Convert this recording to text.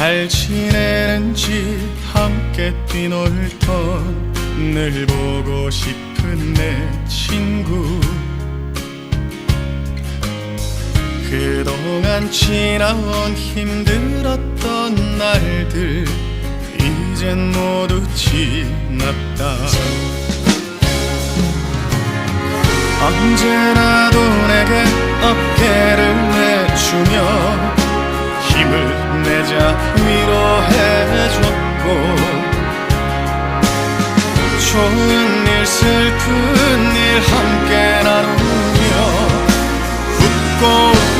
잘 지내는지 함께 뛰놀던 늘 보고 싶은 내 친구. 그동안 지나온 힘들었던 날들 이젠 모두 지났다. 언제나도 내게 어깨를 내자 위로해줬고 좋은 일 슬픈 일 함께 나누며 웃고